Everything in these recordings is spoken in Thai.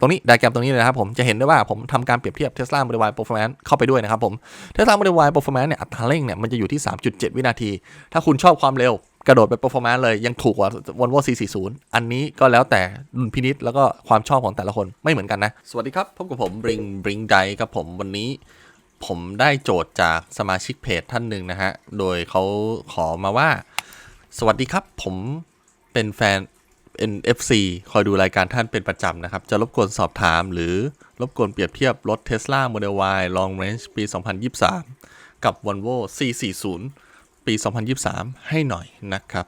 ตรงนี้ไดแกรมตรงนี้เลยนะครับผมจะเห็นได้ว่าผมทำการเปรียบเทียบ Tesla Model Y Performance เข้าไปด้วยนะครับผม Tesla Model Y Performance เนี่ยอัตราเร่งเนี่ยมันจะอยู่ที่ 3.7 วินาที ถ้าคุณชอบความเร็วกระโดดไป performance เลยยังถูกกว่า Volvo C40 อันนี้ก็แล้วแต่ดุลพินิษแล้วก็ความชอบของแต่ละคนไม่เหมือนกันนะ สวัสดีครับ พบกับผม Bring Bring d i ครับผมวันนี้ ผมได้โจทย์จากสมาชิกเพจท่านหนึ่งนะฮะ โดยเขาขอมาว่า สวัสดีครับผมเป็นแฟน NFC คอยดูรายการท่านเป็นประจำนะครับ จะรบกวนสอบถามหรือรบกวนเปรียบเทียบรถ Tesla Model Y Long Range ปี 2023 กับ Volvo C40 ปี 2023 ให้หน่อยนะครับ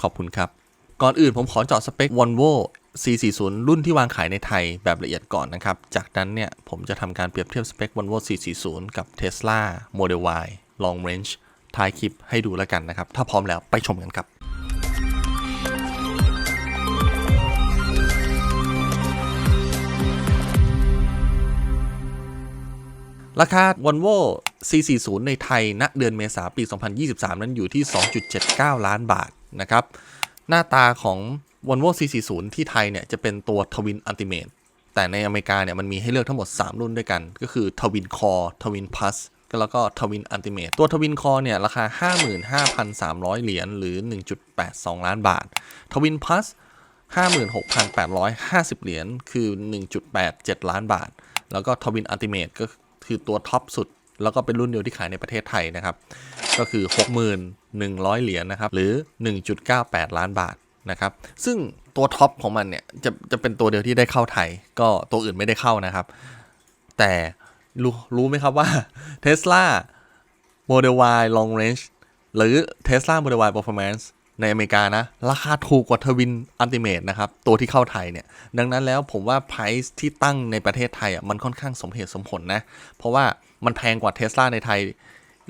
ขอบคุณครับ ก่อนอื่นผมขอเจาะสเปค Volvo C40 รุ่นที่วางขายในไทยแบบละเอียดก่อนนะครับ จากนั้นเนี่ยผมจะทำการเปรียบเทียบสเปค Volvo C40 กับ Tesla Model Y Long Range ท้ายคลิปให้ดูแล้วกันนะครับ ถ้าพร้อมแล้วไปชมกันครับ ราคา Volvo C40 ในไทยณเดือนเมษาปี 2023 นั้นอยู่ที่ 2.79 ล้านบาทนะครับ หน้าตาของ Volvo C40 ที่ไทยเนี่ยจะเป็นตัว Twin Ultimate แต่ในอเมริกาเนี่ยมันมีให้เลือกทั้งหมด 3 รุ่นด้วยกัน ก็คือ Twin Core Twin Plus แล้วก็ Twin Ultimate ตัว Twin Core เนี่ยราคา 55,300 เหรียญหรือ 1.82 ล้านบาท Twin Plus 56,850 เหรียญคือ 1.87 ล้านบาท แล้วก็ Twin Ultimate ก็ คือตัวท็อปสุด แล้วก็เป็นรุ่นเดียวที่ขายในประเทศไทยนะครับ ก็คือ 6,100 เหรียญนะครับ หรือ 1.98 ล้านบาทนะครับ ซึ่งตัวท็อปของมันเนี่ยจะจะเป็นตัวเดียวที่ได้เข้าไทย ก็ตัวอื่นไม่ได้เข้านะครับ แต่รู้รู้ไหมครับว่า Tesla Model Y Long Range หรือ Tesla Model Y Performance ในอเมริกานะ ราคาถูกกว่าทวินอัลติเมทนะครับ ตัวที่เข้าไทยเนี่ย ดังนั้นแล้วผมว่า price ที่ตั้งในประเทศไทยอะมันค่อนข้างสมเหตุสมผลนะ เพราะว่ามันแพงกว่าเท s l a ในไทย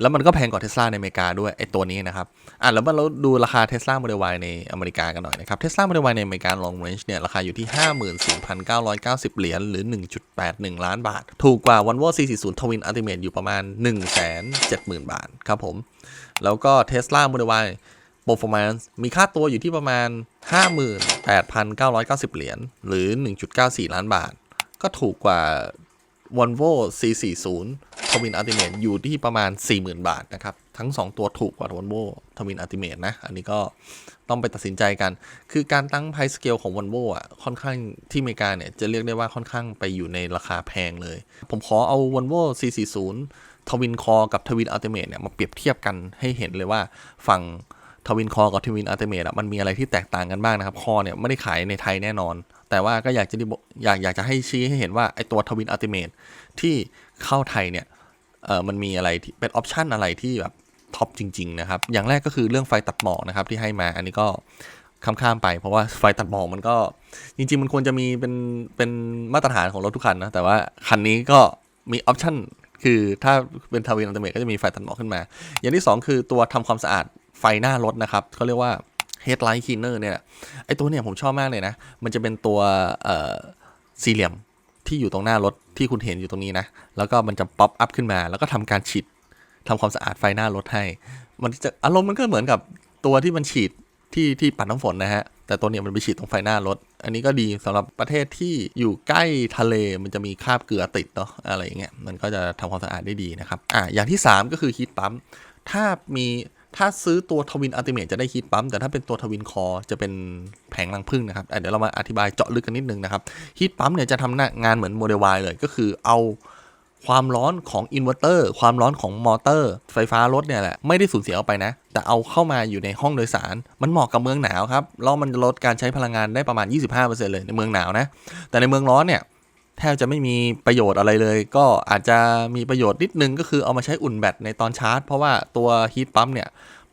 แล้วมันก็แพงกว่าเท s l a ในอเมริกาด้วยไอ้ตัวนี้นะครับ อะแล้วมาเราดูราคา Tesla Model Y ในอเมริกากันหน่อยนะครับ Tesla Model Y ในอเมริกา Long Range เนี่ยราคาอยู่ที่ 54,990 เหรียญหรือ 1.81 ล้านบาท ถูกกว่า Volvo C40 Twin Ultimate อยู่ประมาณ 170,000 บาทครับผมแล้วก็ Tesla Model Y Performance มีค่าตัวอยู่ที่ประมาณ 58,990 เหรียญ หรือ 1.94 ล้านบาท ก็ถูกกว่า Volvo C40 Twin Ultimate อยู่ที่ประมาณ 40,000 บาทนะครับ ทั้ง 2 ตัวถูกกว่า Volvo Twin Ultimate นะ อันนี้ก็ต้องไปตัดสินใจกัน คือการตั้ง price scale ของ Volvo อะ ค่อนข้างที่อเมริกาเนี่ย จะเรียกได้ว่าค่อนข้างไปอยู่ในราคาแพงเลย ผมขอเอา Volvo C40 Twin Core กับ Twin Ultimate เนี่ยมาเปรียบเทียบกันให้เห็นเลยว่าฝั่ง ทวินคอกับทวินอัลติเมทอะมันมีอะไรที่แตกต่างกันบ้างนะครับ คอเนี่ยไม่ได้ขายในไทยแน่นอน แต่ว่าก็อยากจะอยากอยากจะให้ชี้ให้เห็นว่าไอตัวทวินอัลติเมทที่เข้าไทยเนี่ยเออมันมีอะไรที่เป็นออปชันอะไรที่แบบท็อปจริง ๆ นะครับ อย่างแรกก็คือเรื่องไฟตัดหมอกนะครับที่ให้มาอันนี้ก็ข้ามๆไป เพราะว่าไฟตัดหมอกมันก็จริง ๆ มันควรจะมีเป็นเป็นมาตรฐานของรถทุกคันนะแต่ว่าคันนี้ก็มีออปชันคือถ้าเป็นทวินอัลติเมทก็จะมีไฟตัดหมอกขึ้นมา อย่างที่ 2 คือตัวทำความสะอาด ไฟหน้ารถนะครับเขาเรียกว่า headlight cleaner เนี่ยไอตัวเนี่ยผมชอบมากเลยนะ มันจะเป็นตัวสี่เหลี่ยมที่อยู่ตรงหน้ารถที่คุณเห็นอยู่ตรงนี้นะ แล้วก็มันจะป๊อปอัพขึ้นมา แล้วก็ทำการฉีดทำความสะอาดไฟหน้ารถให้ มันจะอารมณ์มันก็เหมือนกับตัวที่มันฉีดที่ที่ปัดน้ำฝนนะฮะ แต่ตัวเนี้ยมันไปฉีดตรงไฟหน้ารถ อันนี้ก็ดีสำหรับประเทศที่อยู่ใกล้ทะเลมันจะมีคราบเกลือติดเนาะอะไรอย่างเงี้ย มันก็จะทำความสะอาดได้ดีนะครับ อ่าอย่างที่ 3 ก็คือฮีทปั๊ม ถ้ามี ถ้าซื้อตัวทวินอัลติเมทจะได้ฮีทปั๊ม แต่ถ้าเป็นตัวทวินคอจะเป็นแผงรังพึ่งนะครับเดี๋ยวเรามาอธิบายเจาะลึกกันนิดนึงนะครับฮีทปั๊มเนี่ยจะทำงานเหมือนโมเดล Y เลย ก็คือเอาความร้อนของอินเวอร์เตอร์ความร้อนของมอเตอร์ ไฟฟ้ารถเนี่ยแหละ ไม่ได้สูญเสียออกไปนะ แต่เอาเข้ามาอยู่ในห้องโดยสาร มันเหมาะกับเมืองหนาวครับแล้วมันลดการใช้พลังงานได้ประมาณ 25%เลยในเมืองหนาวนะแต่ในเมืองร้อนเนี่ย แทบจะไม่มีประโยชน์อะไรเลย ก็อาจจะมีประโยชน์นิดนึงก็คือเอามาใช้อุ่นแบตในตอนชาร์จ เพราะว่าตัวฮีทปั๊มเนี่ย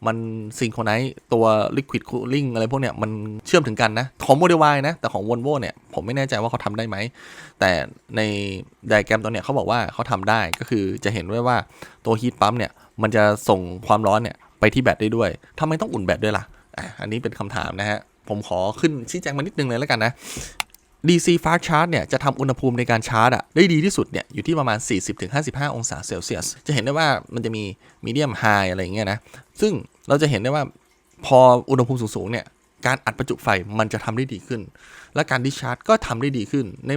มันซิงโครไนซ์ตัว Liquid Cooling อะไรพวกเนี้ยมันเชื่อมถึงกันนะ ของโมเดล Y นะ แต่ของ Volvo เนี่ย ผมไม่แน่ใจว่าเขาทำได้ไหม แต่ในไดแกรมตัวเนี้ยเขาบอกว่าเขาทำได้ก็คือจะเห็นด้วยว่าตัวฮีทปั๊มเนี่ย มันจะส่งความร้อนเนี่ย ไปที่แบตได้ด้วยทำไมต้องอุ่นแบตด้วยล่ะอะอันนี้เป็นคำถามนะฮะ ผมขอขึ้นชี้แจงมานิดนึงเลยแล้วกันนะ DC Fast Charge เนี่ยจะทำอุณหภูมิในการชาร์จอะได้ดีที่สุดเนี่ยอยู่ที่ประมาณ 40-55 องศาเซลเซียส จะเห็นได้ว่ามันจะมี Medium High อะไรอย่างเงี้ยนะ ซึ่งเราจะเห็นได้ว่าพออุณหภูมิสูงๆเนี่ยการอัดประจุไฟมันจะทำได้ดีขึ้น และการดิชาร์จก็ทำได้ดีขึ้น ใน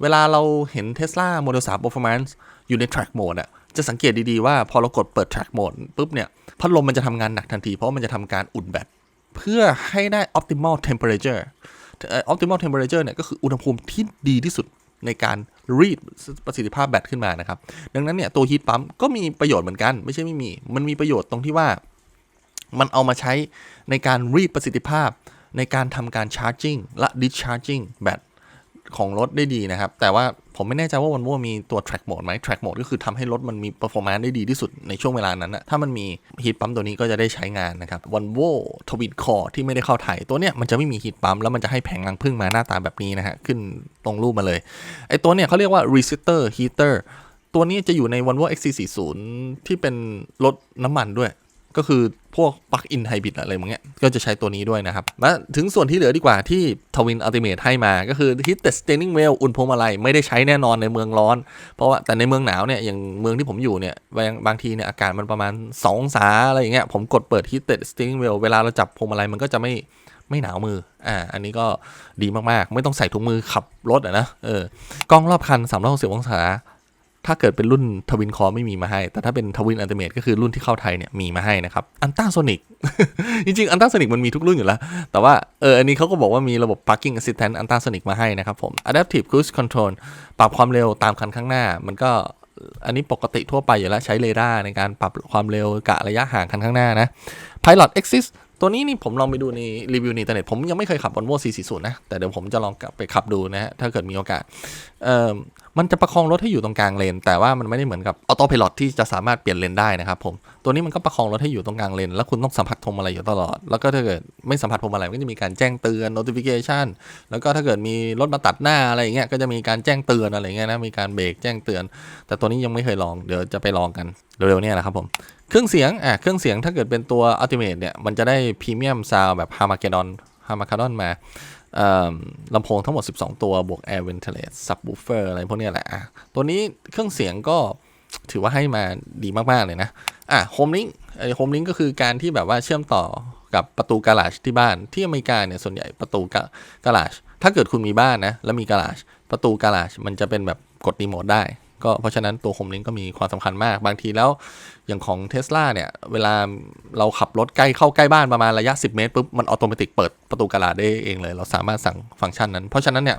เวลาเราเห็น Tesla Model 3 Performance อยู่ใน track mode อะจะสังเกตดีๆว่าพอเรากดเปิด track mode ปุ๊บเนี่ยพัดลมมันจะทำงานหนักทันที เพราะมันจะทำการอุ่นแบตเพื่อให้ได้ optimal temperature เอ่อ optimal temperature เนี่ยก็คืออุณหภูมิที่ดีที่สุดในการรีดประสิทธิภาพแบตขึ้นมานะครับ ดังนั้นเนี่ยตัวฮีทปั๊มก็มีประโยชน์เหมือนกัน ไม่ใช่ไม่มี มันมีประโยชน์ตรงที่ว่ามันเอามาใช้ในการรีดประสิทธิภาพ ในการทำการชาร์จิ่งและ discharging แบต ของรถได้ดีนะครับ แต่ว่าผมไม่แน่ใจว่า Volvo มีตัว track mode ไหม track mode ก็คือทำให้รถมันมี performance ได้ดีที่สุดในช่วงเวลานั้นนะถ้ามันมี heat pump ตัวนี้ก็จะได้ใช้งานนะครับ Volvo Twin Core ที่ไม่ได้เข้าไทยตัวเนี้ยมันจะไม่มี heat pump แล้วมันจะให้แผงรังพึ่งมาหน้าตาแบบนี้นะฮะขึ้นตรงรูปมาเลยไอตัวเนี้ยเขาเรียกว่า resistor heater ตัวนี้จะอยู่ใน Volvo XC40 ที่เป็นรถน้ำมันด้วย ก็คือ พวก plug in hybrid อะไรอย่างเงี้ยก็จะใช้ตัวนี้ด้วยนะครับ มาถึงส่วนที่เหลือดีกว่าที่ Twin Ultimate ให้มาก็คือ heated steering wheel อุ่นพวงมาลัยไม่ได้ใช้แน่นอนในเมืองร้อน เพราะว่าแต่ในเมืองหนาวเนี่ย อย่างเมืองที่ผมอยู่เนี่ย บางบางทีเนี่ยอากาศมันประมาณ 2 องศาอะไรอย่างเงี้ยผมกดเปิด heated steering wheel เวลาเราจับพวงมาลัยมันก็จะไม่ไม่หนาวมือ อ่า อันนี้ก็ดีมาก ๆ ไม่ต้องใส่ถุงมือขับรถอะนะ เออกล้องรอบคัน360องศา ถ้าเกิดเป็นรุ่นทวินคอไม่มีมาให้ แต่ถ้าเป็นทวินอันเตเมทก็คือรุ่นที่เข้าไทยเนี่ยมีมาให้นะครับอันต้าโซนิกจริงๆอันต้าโซนิกมันมีทุกรุ่นอยู่แล้ว แต่ว่าเอออันนี้เขาก็บอกว่ามีระบบ parking assistant อันต้าโซนิกมาให้นะครับผม adaptive cruise control ปรับความเร็วตามคันข้างหน้า มันก็อันนี้ปกติทั่วไปอยู่แล้วใช้เรดาร์ในการปรับความเร็วกะระยะห่างคันข้างหน้านะ pilot assist ตัวนี้นี่ผมลองไปดูในรีวิวในอินเทอร์เน็ตผมยังไม่เคยขับ Volvo 440 นะ แต่เดี๋ยวผมจะลองกลับไปขับดูนะฮะ ถ้าเกิดมีโอกาสเอ่อมันจะประคองรถให้อยู่ตรงกลางเลน แต่ว่ามันไม่ได้เหมือนกับออโต้พ i l o t ที่จะสามารถเปลี่ยนเลนได้นะครับผมตัวนี้มันก็ประคองรถให้อยู่ตรงกลางเลน แล้วคุณต้องสัมผัสพวงมาลัยอยู่ตลอด แล้วก็ถ้าเกิดไม่สัมผัสพวงมาลัยก็จะมีการแจ้งเตือน notification แล้วก็ถ้าเกิดมีรถมาตัดหน้าอะไรอย่างเงี้ยก็จะมีการแจ้งเตือนอะไรเงี้ยนะมีการเบรกแจ้งเตือน แต่ตัวนี้ยังไม่เคยลองเดี๋ยวจะไปลองกันเร็วๆเนี่ยแหละครับผมเครื่องเสียงอะเครื่องเสียงถ้าเกิดเป็นตัว Ultimate เนี่ยมันจะได้พรีเมียมซาวแบบ Harmagedon Harmagedon มา ลำโพงทั้งหมด 12 ตัว บวก Air Ventilate Subwoofer อะไรพวกนี้แหละอะตัวนี้เครื่องเสียงก็ถือว่าให้มาดีมาก ๆ เลยนะ อะ Home Link ไอ้ Home Link ก็คือการที่แบบว่าเชื่อมต่อกับประตูการาจที่บ้าน ที่อเมริกาเนี่ย ส่วนใหญ่ประตูการาจถ้าเกิดคุณมีบ้านนะ แล้วมีการาจประตูการาจมันจะเป็นแบบกดรีโมทได้ ก็เพราะฉะนั้นตัวโฮมลิงก็มีความสำคัญมาก บางทีแล้วอย่างของเท s l a เนี่ยเวลาเราขับรถใกล้เข้าใกล้บ้านประมาณระยะ 10 เมตรปุ๊บมันอัตโนมัติเปิดประตูกระดาษได้เองเลย เราสามารถสั่งฟังก์ชันนั้น เพราะฉะนั้นเนี่ย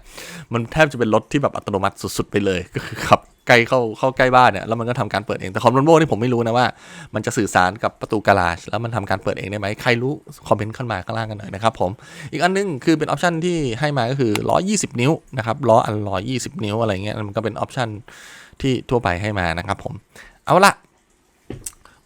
มันแทบจะเป็นรถที่แบบอัตโนมัติสุด ๆ ไปเลยก็คือขับใกล้เข้าเข้าใกล้บ้านเนี่ยแล้วมันก็ทำการเปิดเองแต่ของ Volvo นี่ผมไม่รู้นะว่า มันจะสื่อสารกับประตูกระดาษแล้วมันทำการเปิดเองได้ไหมใครรู้คอมเมนต์ขึ้นมาข้างล่างกันหน่อยนะครับผมอีกอันนึงคือเป็นออปชันที่ให้มาก็คือล้อ20 นิ้วนะครับล้ออันล้อ20 นิ้วอะไรเงี้ยมันก็เป็นออปชัน ที่ทั่วไปให้มานะครับผม เอาละ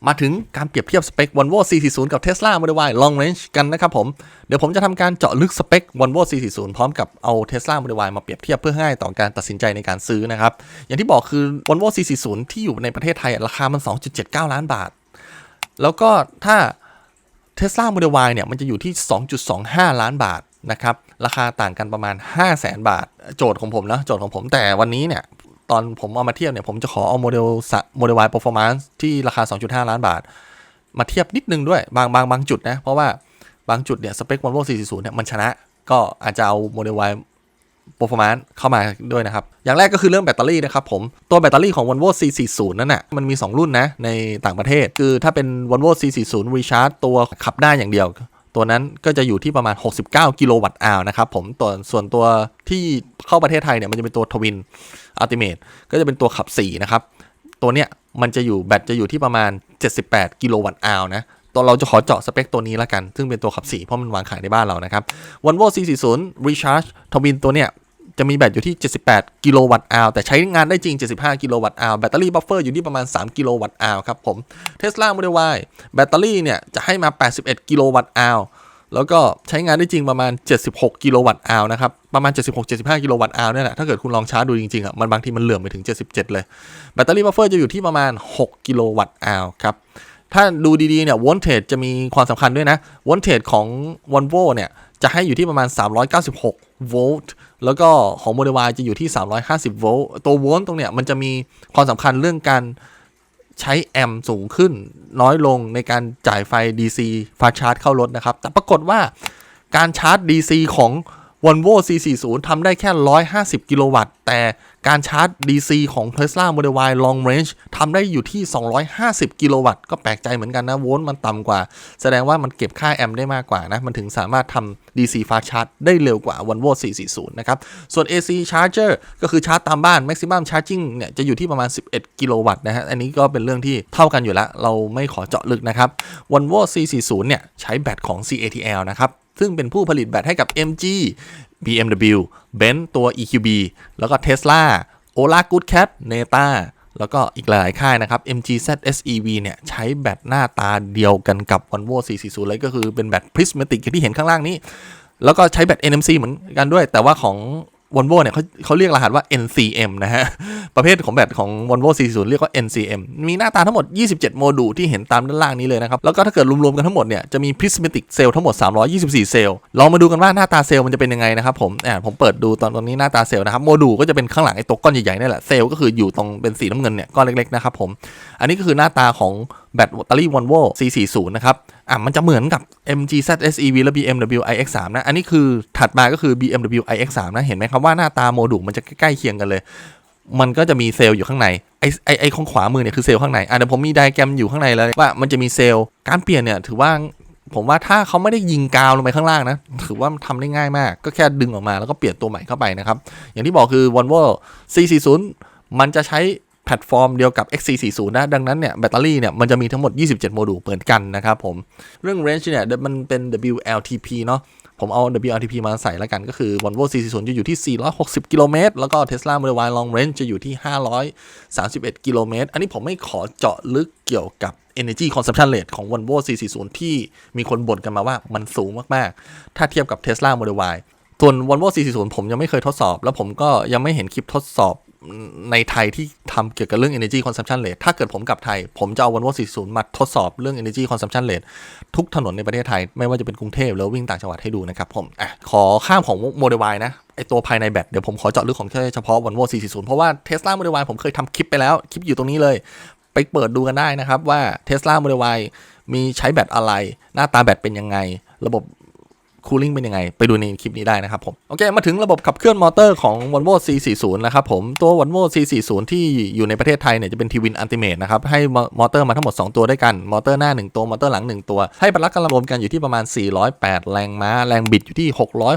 มาถึงการเปรียบเทียบสเปค Volvo C40 กับ Tesla Model Y Long Range กันนะครับผม เดี๋ยวผมจะทำการเจาะลึกสเปค Volvo C40 พร้อมกับเอา Tesla Model Y มาเปรียบเทียบเพื่อให้ง่ายต่อการตัดสินใจในการซื้อนะครับ อย่างที่บอกคือ Volvo C40 ที่อยู่ในประเทศไทยราคามัน 2.79 ล้านบาท แล้วก็ถ้า Tesla Model Y เนี่ยมันจะอยู่ที่ 2.25 ล้านบาทนะครับ ราคาต่างกันประมาณ 5 0 0แสนบาท โจทย์ของผมนะ โจทย์ของผมแต่วันนี้เนี่ย ตอนผมเอามาเทียบเนี่ย ผมจะขอเอาโมเดลโมเดล Y Performance ที่ราคา 2.5 ล้านบาท มาเทียบนิดนึงด้วย บางบางบางจุดนะ เพราะว่าบางจุดเนี่ย สเปค Volvo 440 เนี่ย มันชนะ ก็อาจจะเอาโมเดล Y performance เข้ามาด้วยนะครับ อย่างแรกก็คือเรื่องแบตเตอรี่นะครับผม ตัวแบตเตอรี่ของ Volvo C40 นั่นน่ะ มันมี 2 รุ่นนะ ในต่างประเทศ คือถ้าเป็น Volvo C40 Recharge ตัวขับได้อย่างเดียว ตัวนั้นก็จะอยู่ที่ประมาณ 69 กิโลวัตต์อาวนะครับผมตัวส่วนตัวที่เข้าประเทศไทยเนี่ย มันจะเป็นตัว Twin Ultimate ก็จะเป็นตัวขับ 4 นะครับ ตัวเนี้ยมันจะอยู่แบตจะอยู่ที่ประมาณ 78 กิโลวัตต์อาวนะตัวเราจะขอเจาะสเปคตัวนี้ละกัน ซึ่งเป็นตัวขับ 4 เพราะมันวางขายในบ้านเรานะครับ Volvo C40 Recharge Twin ตัวเนี้ยจะมีแบตอยู่ที่ 78 กิโลวัตต์อาวแต่ใช้งานได้จริง 75 กิโลวัตต์อาวแบตเตอรี่บัฟเฟอร์อยู่ที่ประมาณ 3 กิโลวัตต์อาวครับผม Tesla Model Y แบตเตอรี่เนี่ยจะให้มา 81 กิโลวัตต์อาว แล้วก็ใช้งานได้จริงประมาณ 76 กิโลวัตต์อาวนะครับ ประมาณ 76-75 กิโลวัตต์อาวเนี่ยแหละถ้าเกิดคุณลองชาร์จดูจริงๆอะมันบางทีมันเหลื่อมไปถึง 77 เลย แบตเตอรี่บัฟเฟอร์จะอยู่ที่ประมาณ 6 กิโลวัตต์อาวครับ ถ้าดูดีๆเนี่ยวอลเทจจะมีความสำคัญด้วยนะวอลเทจของ Volvo เนี่ยจะให้อยู่ที่ประมาณ 396 โวลต์แล้วก็ของ Model Y จะอยู่ที่ 350 โวลต์ตัวโวลต์ตรงเนี้ยมันจะมีความสำคัญเรื่องการ ใช้แอมป์สูงขึ้น น้อยลงในการจ่ายไฟ DC ฟาชาร์จเข้ารถนะครับ แต่ปรากฏว่าการชาร์จ DC ของ Volvo C40 ทำได้แค่ 150 กิโลวัตต์ แต่ การชาร์จ DC ของ Tesla Model Y Long Range ทำได้อยู่ที่ 250 กิโลวัตต์ ก็แปลกใจเหมือนกันนะ โวลต์มันต่ำกว่า แสดงว่ามันเก็บค่าแอมป์ได้มากกว่านะ มันถึงสามารถทำ DC fast charge ได้เร็วกว่า Volvo C40 นะครับ ส่วน AC charger ก็คือชาร์จตามบ้าน maximum charging เนี่ยจะอยู่ที่ประมาณ 11 กิโลวัตต์นะฮะ อันนี้ก็เป็นเรื่องที่เท่ากันอยู่แล้ว เราไม่ขอเจาะลึกนะครับ Volvo C40 เนี่ยใช้แบตของ CATL นะครับซึ่งเป็นผู้ผลิตแบตให้กับ MG BMW Benz ตัว EQB แล้วก็ Tesla Ola Good Cat Neta แล้วก็อีกหลายค่ายนะครับ MG ZSEV เนี่ย ใช้แบตหน้าตาเดียวกันกับ Volvo 440 เลยก็คือเป็นแบต prismatic ที่เห็นข้างล่างนี้ แล้วก็ใช้แบต NMC เหมือนกันด้วย แต่ว่าของ Volvo เนี่ยเขาเขาเรียกรหัสว่า NCM นะฮะ ประเภทของแบตของ Volvo 40 เรียกว่า NCM มีหน้าตาทั้งหมด 27 โมดูลที่เห็นตามด้านล่างนี้เลยนะครับ แล้วก็ถ้าเกิดรวมๆกันทั้งหมดเนี่ยจะมี prismatic เซลล์ทั้งหมด 324 เซลล์ลองมาดูกันว่าหน้าตาเซลล์มันจะเป็นยังไงนะครับผมอ่าผมเปิดดูตอนตอนนี้หน้าตาเซลล์นะครับโมดูลก็จะเป็นข้างหลังไอ้ตัวก้อนใหญ่ๆนี่แหละเซลล์ก็คืออยู่ตรงเป็นสีน้ำเงินเนี่ยก้อนเล็กๆนะครับผมอันนี้ก็คือหน้าตาของ แบตแบตเตอรี่ Volvo C40 นะครับ อะ มันจะเหมือนกับ MG ZSEV และ BMW iX3 นะ อันนี้คือถัดมาก็คือ BMW iX3 นะ เห็นไหมครับว่าหน้าตาโมดูลมันจะใกล้เคียงกันเลย มันก็จะมีเซลล์อยู่ข้างใน ไอ้ไอ้ไอ้ของขวามือเนี่ยคือเซลล์ข้างใน อะเดี๋ยวผมมีไดแกรมอยู่ข้างในแล้วว่ามันจะมีเซลล์ การเปลี่ยนเนี่ยถือว่าผมว่าถ้าเขาไม่ได้ยิงกาวลงไปข้างล่างนะ ถือว่าทำได้ง่ายมาก ก็แค่ดึงออกมาแล้วก็เปลี่ยนตัวใหม่เข้าไปนะครับ อย่างที่บอกคือ Volvo C40 มันจะใช้ พลตฟอร์มเดียวกับ XC40 นะดังนั้นเนี่ยแบตเตอรี่เนี่ยมันจะมีทั้งหมด 27 โมดูลเหมือนกันนะครับผม เรื่อง range เนี่ยมันเป็น WLTP เนาะผมเอา WLTP มาใส่แล้วกันก็คือ Volvo C40 จะอยู่ที่ 460 กิโลเมตร แล้วก็ Tesla Model Y Long Range จะอยู่ที่ 531 กิโลเมตร อันนี้ผมไม่ขอเจาะลึกเกี่ยวกับ Energy Consumption Rate ของ Volvo C40 ที่มีคนบ่นกันมาว่ามันสูงมาก ๆ ถ้าเทียบกับ Tesla Model Y ส่วน Volvo C40 ผมยังไม่เคยทดสอบ แล้วผมก็ยังไม่เห็นคลิปทดสอบ ในไทยที่ทำเกี่ยวกับเรื่อง energy consumption rate ถ้าเกิดผมกลับไทย ผมจะเอา Volvo 40 มาทดสอบเรื่อง energy consumption rate ทุกถนนในประเทศไทย ไม่ว่าจะเป็นกรุงเทพหรือวิ่งต่างจังหวัดให้ดูนะครับผมอะขอข้ามของ Model Y นะไอตัวภายในแบตเดี๋ยวผมขอเจาะลึกของเฉพาะ Volvo 440 เพราะว่า Tesla Model Y ผมเคยทำคลิปไปแล้ว คลิปอยู่ตรงนี้เลย ไปเปิดดูกันได้นะครับว่า Tesla Model Y มีใช้แบตอะไร หน้าตาแบตเป็นยังไง ระบบ คูลิ่งเป็นยังไง ไปดูในคลิปนี้ได้นะครับผมโอเคมาถึงระบบขับเคลื่อนมอเตอร์ของ Volvo C40 นะครับผมตัว Volvo C40 ที่อยู่ในประเทศไทยเนี่ยจะเป็น Twin Ultimate นะครับให้มอเตอร์มาทั้งหมด 2 ตัวด้วยกันมอเตอร์หน้า 1 ตัวมอเตอร์หลัง 1 ตัว ให้พละกำลังรวมกันอยู่ที่ประมาณ 408 แรงม้า แรงบิดอยู่ที่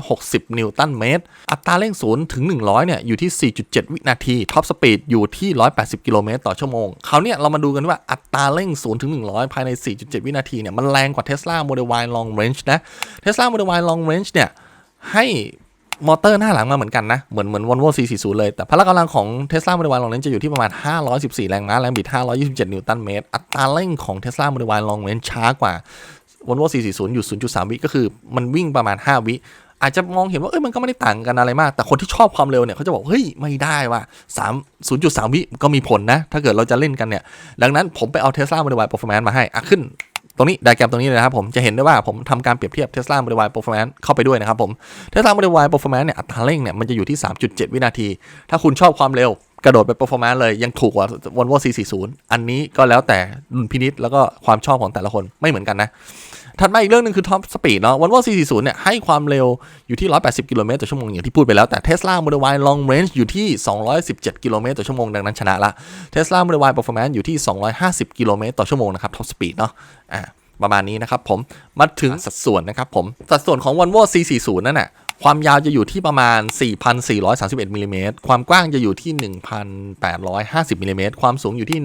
660 นิวตันเมตร อัตราเร่งศูนย์ถึง 100เนี่ยอยู่ที่ 4.7 วินาทีท็อปสปีดอยู่ที่ 180 กิโลเมตรต่อชั่วโมงคราวเนี้ยเรามาดูกันว่าอัตราเร่งศูนย์ถึง100 ภายใน 4.7 วินาทีเนี่ยมันแรงกว่า Tesla Model Y Long Range นะ Tesla Model Y Long Range เนี่ย ให้มอเตอร์หน้าหลังมาเหมือนกันนะ เหมือนเหมือน Volvo C40 เลย แต่พละกำลังของ Tesla Model Y Long Range จะอยู่ที่ประมาณ 514 แรงม้า แรงบิด 527 นิวตันเมตร อัตราเร่งของ Tesla Model Y Long Range ช้ากว่า Volvo C40 อยู่ 0.3 วิก็คือมันวิ่งประมาณ 5 วิอาจจะมองเห็นว่า เอ้ย มันก็ไม่ได้ต่างกันอะไรมาก แต่คนที่ชอบความเร็วเนี่ย เขาจะบอก เฮ้ย ไม่ได้ว่ะ3 0.3 วิก็มีผลนะ ถ้าเกิดเราจะเล่นกันเนี่ย ดังนั้นผมไปเอา Tesla Model Y Performance มาให้ อะ ขึ้น ตรงนี้ไดแกรมตรงนี้เลยนะครับผมจะเห็นได้ว่าผมทำการเปรียบเทียบ Tesla Model Y Performance เข้าไปด้วยนะครับผม Tesla Model Y Performance เนี่ยอัตราเร่งเนี่ยมันจะอยู่ที่ 3.7 วินาที ถ้าคุณชอบความเร็วกระโดดไป Performance เลยยังถูกกว่า Volvo C40 อันนี้ก็แล้วแต่ดุลพินิษแล้วก็ความชอบของแต่ละคนไม่เหมือนกันนะ ถัดมาอีกเรื่องหนึงคือ Top Speed เนาะ Volvo C40 เนี่ย ให้ความเร็วอยู่ที่ 180 กิโลเมตรต่อชั่วโมงอย่างที่พูดไปแล้ว แต่ Tesla Model Y Long Range อยู่ที่ 217 กิโลเมตรต่อชั่วโมง ดังนั้นชนะละ Tesla Model Y Performance อยู่ที่ 250 กิโลเมตรต่อชั่วโมงนะครับ Top Speed เนาะอ่าประมาณนี้นะครับผมมาถึงสัดส่วนนะครับผมสัดส่วนของ Volvo C40 นั่นน่ะความยาวจะอยู่ที่ประมาณ 4,431มิลลิเมตร ความกว้างจะอยู่ที่ 1,850มิลลิเมตร ความสูงอยู่ที่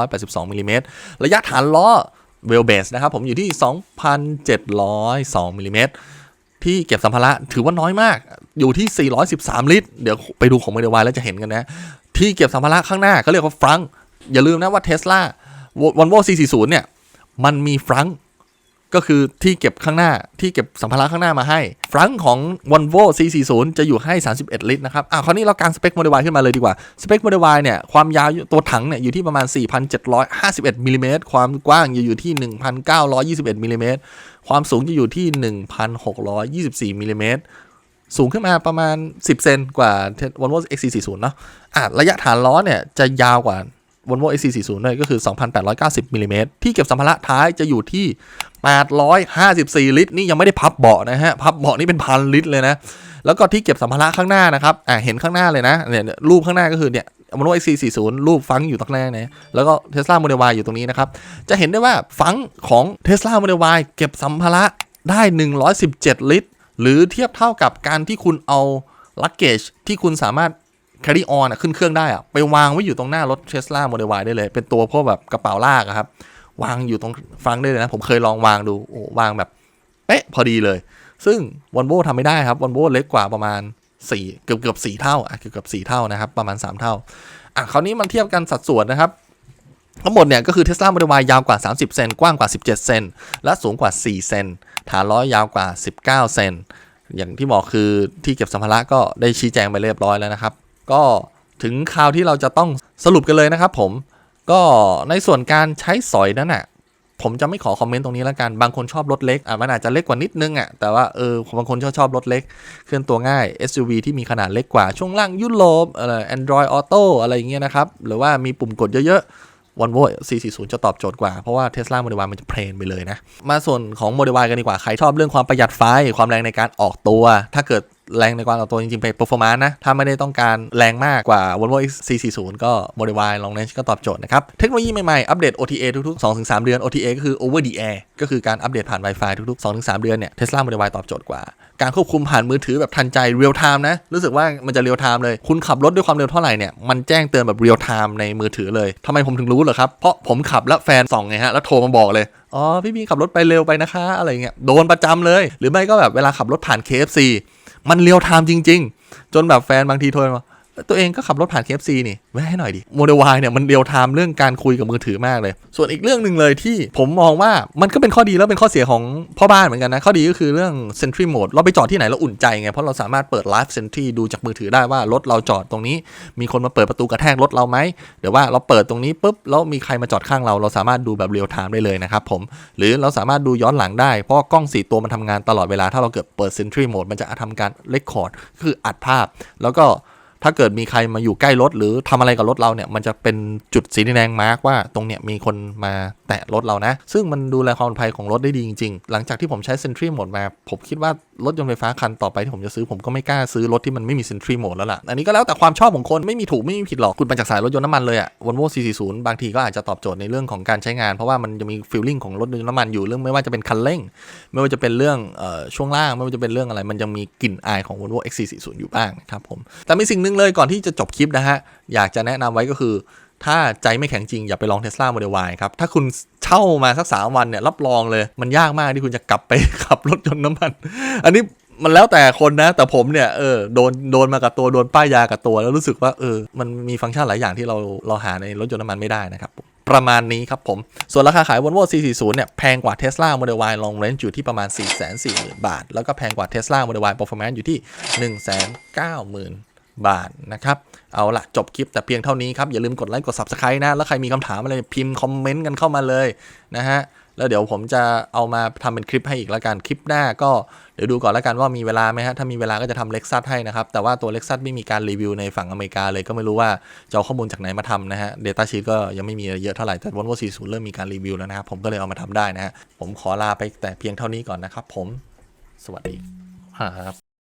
1,582มิลลิเมตร ระยะฐานล้อ เวลเบสนะครับผมอยู่ที่ 2,702มิลลิเมตรที่เก็บสัมภาระถือว่าน้อยมากอยู่ที่ 413 ลิตร เดี๋ยวไปดูของเมเดวายแล้วจะเห็นกันนะ ที่เก็บสัมภาระข้างหน้าก็เรียกว่าฟรังอย่าลืมนะว่าเท s l a Volvo C40 เนี่ย มันมีฟรัง ก็คือที่เก็บข้างหน้าที่เก็บสัมภาระข้างหน้ามาให้ฟรังของ Volvo C40 จะอยู่ให้ 31 ลิตรนะครับอะคราวนี้เรากางสเปคโมเดล Y ขึ้นมาเลยดีกว่าสเปคโมเดล Y เนี่ยความยาวตัวถังเนี่ยอยู่ที่ประมาณ 4,751มิลลิเมตรความกว้างจะอยู่ที่ 1,921มิลลิเมตรความสูงจะอยู่ที่ 1,624มิลลิเมตรสูงขึ้นมาประมาณ 10 เซนกว่า Volvo XC40 เนาะอะระยะฐานล้อเนี่ยจะยาวกว่า Volvo XC40 ด้วยก็คือ 2,890มิลลิเมตรที่เก็บสัมภาระท้ายจะอยู่ที่ 854 ลิตร นี่ยังไม่ได้พับเบาะนะฮะ พับเบาะนี่เป็นพันลิตรเลยนะ แล้วก็ที่เก็บสัมภาระข้างหน้านะครับ อ่าเห็นข้างหน้าเลยนะ เนี่ยรูปข้างหน้าก็คือเนี่ย Volvo XC40 รูปฟังอยู่ตรงหน้าเนี่ยแล้วก็ Tesla Model Y อยู่ตรงนี้นะครับ จะเห็นได้ว่าฟังของ Tesla Model Y เก็บสัมภาระได้ 117 ลิตร หรือเทียบเท่ากับการที่คุณเอาลักเกจที่คุณสามารถ carry on อะขึ้นเครื่องได้อะไปวางไว้อยู่ตรงหน้ารถ Tesla Model Y ได้เลย เป็นตัวพวกแบบกระเป๋าลากครับ วางอยู่ตรงฟังได้เลยนะ ผมเคยลองวางดูโอ้วางแบบเป๊ะพอดีเลย ซึ่ง Volvo ทำไม่ได้ครับ Volvo เล็กกว่าประมาณ4เกือบเกือบ4เท่าอะเกือบเกือบ4เท่านะครับประมาณ 3 เท่าอะคราวนี้มันเทียบกันสัดส่วนนะครับทั้งหมดเนี่ยก็คือ Tesla Model Y ยาวกว่า 30 เซน กว้างกว่า 17 เซน และสูงกว่า 4 เซน ฐานล้อยาวกว่า 19 เซน อย่างที่บอกคือที่เก็บสัมภาระก็ได้ชี้แจงไปเรียบร้อยแล้วนะครับ ก็ถึงคราวที่เราจะต้องสรุปกันเลยนะครับผมก็ในส่วนการใช้สอยนั้นน่ะผมจะไม่ขอคอมเมนต์ตรงนี้แล้วกัน บางคนชอบรถเล็ก อะมันอาจจะเล็กกว่านิดนึงอะ แต่ว่าเออบางคนชอบชอบรถเล็ก เคลื่อนตัวง่าย SUV ที่มีขนาดเล็กกว่า ช่วงล่างยุโรปอะไร Android Auto อะไรอย่างเงี้ยนะครับ หรือว่ามีปุ่มกดเยอะๆ Volvo C40 จะตอบโจทย์กว่า เพราะว่า Tesla Model Y มันจะเพลนไปเลยนะ มาส่วนของ Model Y กันดีกว่า ใครชอบเรื่องความประหยัดไฟ ความแรงในการออกตัว ถ้าเกิด แรงในการออกตัวจริงๆไป performance นะ ถ้าไม่ได้ต้องการแรงมากกว่า Volvo C40 ก็ Model Y Long Range ก็ตอบโจทย์นะครับ เทคโนโลยีใหม่ๆ อัปเดต OTA ทุกๆ 2-3 เดือน OTA ก็คือ over the air ก็คือการอัปเดตผ่าน Wi-Fi ทุกๆ 2-3 เดือนเนี่ย Tesla Model Y ตอบโจทย์กว่า การควบคุมผ่านมือถือแบบทันใจ real time นะ รู้สึกว่ามันจะ real time เลย คุณขับรถด้วยความเร็วเท่าไหร่เนี่ยมันแจ้งเตือนแบบ real time ในมือถือเลยทำไมผมถึงรู้เหรอครับเพราะผมขับแล้วแฟนส่องไงฮะแล้วโทรมาบอกเลยอ๋อพี่บีขับรถไปเร็วไปนะคะ อะไรเงี้ยโดนประจำเลย หรือไม่ก็แบบเวลาขับรถผ่าน KFC มันเรียวไทม์จริง ๆ จนแบบแฟนบางทีโทรมา ตัวเองก็ขับรถผ่าน KFC นี่แวะให้หน่อยดิโมเดล Y เนี่ยมันเรียวไทม์เรื่องการคุยกับมือถือมากเลย ส่วนอีกเรื่องหนึ่งเลยที่ผมมองว่ามันก็เป็นข้อดีแล้วเป็นข้อเสียของพ่อบ้านเหมือนกันนะ ข้อดีก็คือเรื่อง Sentry Mode เราไปจอดที่ไหนเราอุ่นใจไง เพราะเราสามารถเปิด Live Sentry ดูจากมือถือได้ว่ารถเราจอดตรงนี้ มีคนมาเปิดประตูกระแทกรถเราไหมเดี๋ยวว่าเราเปิดตรงนี้ปุ๊บแล้วมีใครมาจอดข้างเราเราสามารถดูแบบเรียลไทม์ได้เลยนะครับผมหรือเราสามารถดูย้อนหลังได้เพราะกล้องสี่ตัวมันทำงานตลอดเวลาถ้าเราเกิดเปิด Sentry Mode มันจะทำการเลคคอร์ดคืออัดภาพแล้วก็ ถ้าเกิดมีใครมาอยู่ใกล้รถ หรือทำอะไรกับรถเราเนี่ย มันจะเป็นจุดสีแดงมาร์กว่าตรงเนี้ยมีคนมาแตะรถเรานะ ซึ่งมันดูแลความปลอดภัยของรถได้ดีจริง ๆ หลังจากที่ผมใช้ Sentry Mode มา ผมคิดว่ารถยนต์ไฟฟ้าคันต่อไปที่ผมจะซื้อผมก็ไม่กล้าซื้อรถที่มันไม่มี Sentry Mode แล้วล่ะ อันนี้ก็แล้วแต่ความชอบของคนไม่มีถูกไม่มีผิดหรอกคุณมาจากสายรถยนต์น้ำมันเลยอะ Volvo C40 บางทีก็อาจจะตอบโจทย์ในเรื่องของการใช้งาน เพราะว่ามันจะมีฟีลลิ่งของรถยนต์น้ำมันอยู่เรื่องไม่ว่าจะเป็นคันเร่ง ไม่ว่าจะเป็นเรื่องออช่วงล่างไม่ว่าจะเป็นเรื่องอะไร มันยังมีกลิ่นอายของ Volvo XC40 อยู่บ้างครับผมแต่มีสิ่งหนึ่งเลยก่อนที่จะจบคลิปนะฮะ อยากจะแนะนำไว้ก็คือ ถ้าใจไม่แข็งจริงอย่าไปลอง Tesla Model Y ครับ ถ้าคุณเช่ามาสักสามวันเนี่ยรับรองเลย มันยากมากที่คุณจะกลับไปขับรถยนต์น้ำมัน อันนี้มันแล้วแต่คนนะ แต่ผมเนี่ยเออโดนโดนมากับตัวโดนป้ายยากับตัว แล้วรู้สึกว่าเออมันมีฟังก์ชันหลายอย่างที่เราเราหาในรถยนต์น้ำมันไม่ได้นะครับประมาณนี้ครับผม ส่วนราคาขาย Volvo C40 เนี่ย แพงกว่า Tesla Model Y Long Range อยู่ที่ประมาณ 440,000 บาท แล้วก็แพงกว่า Tesla Model Y Performance อยู่ที่ 190,000 บาทนะครับ เอาละจบคลิปแต่เพียงเท่านี้ครับ อย่าลืมกดไลค์กด Subscribe นะ แล้วใครมีคำถามอะไรพิมพ์คอมเมนต์กันเข้ามาเลยนะฮะ แล้วเดี๋ยวผมจะเอามาทำเป็นคลิปให้อีกแล้วกันคลิปหน้าก็เดี๋ยวดูก่อนแล้วกันว่ามีเวลาไหมฮะ ถ้ามีเวลาก็จะทำเล็กซัสให้นะครับ แต่ว่าตัวเล็กซัสไม่มีการรีวิวในฝั่งอเมริกาเลยก็ไม่รู้ว่าจะเอาข้อมูลจากไหนมาทำนะฮะ Data Sheet ก็ยังไม่มีเยอะเท่าไหร่แต่ Volvo 40เริ่มมีการรีวิวแล้วนะครับผมก็เลยเอามาทำได้นะฮะผมขอลาไปแต่เพียงเท่านี้ก่อนนะครับผม สวัสดีครับ